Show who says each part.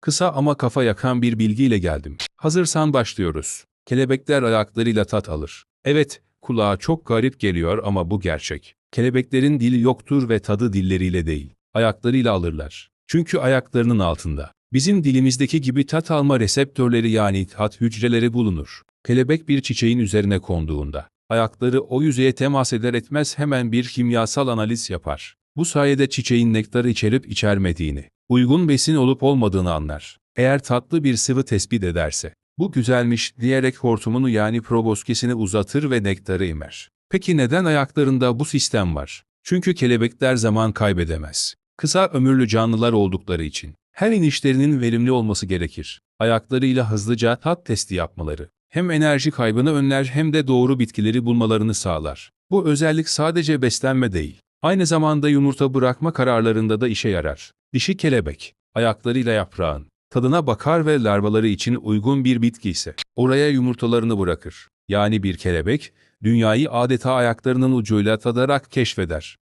Speaker 1: Kısa ama kafa yakan bir bilgiyle geldim. Hazırsan başlıyoruz. Kelebekler ayaklarıyla tat alır. Evet, kulağa çok garip geliyor ama bu gerçek. Kelebeklerin dili yoktur ve tadı dilleriyle değil, ayaklarıyla alırlar. Çünkü ayaklarının altında. Bizim dilimizdeki gibi tat alma reseptörleri yani tat hücreleri bulunur. Kelebek bir çiçeğin üzerine konduğunda, ayakları o yüzeye temas eder etmez hemen bir kimyasal analiz yapar. Bu sayede çiçeğin nektarı içerip içermediğini, uygun besin olup olmadığını anlar. Eğer tatlı bir sıvı tespit ederse, bu güzelmiş diyerek hortumunu yani proboskesini uzatır ve nektarı emer. Peki neden ayaklarında bu sistem var? Çünkü kelebekler zaman kaybedemez. Kısa ömürlü canlılar oldukları için. Her inişlerinin verimli olması gerekir. Ayaklarıyla hızlıca tat testi yapmaları. Hem enerji kaybını önler hem de doğru bitkileri bulmalarını sağlar. Bu özellik sadece beslenme değil, aynı zamanda yumurta bırakma kararlarında da işe yarar. Dişi kelebek, ayaklarıyla yaprağın, tadına bakar ve larvaları için uygun bir bitki ise oraya yumurtalarını bırakır. Yani bir kelebek, dünyayı adeta ayaklarının ucuyla tadarak keşfeder.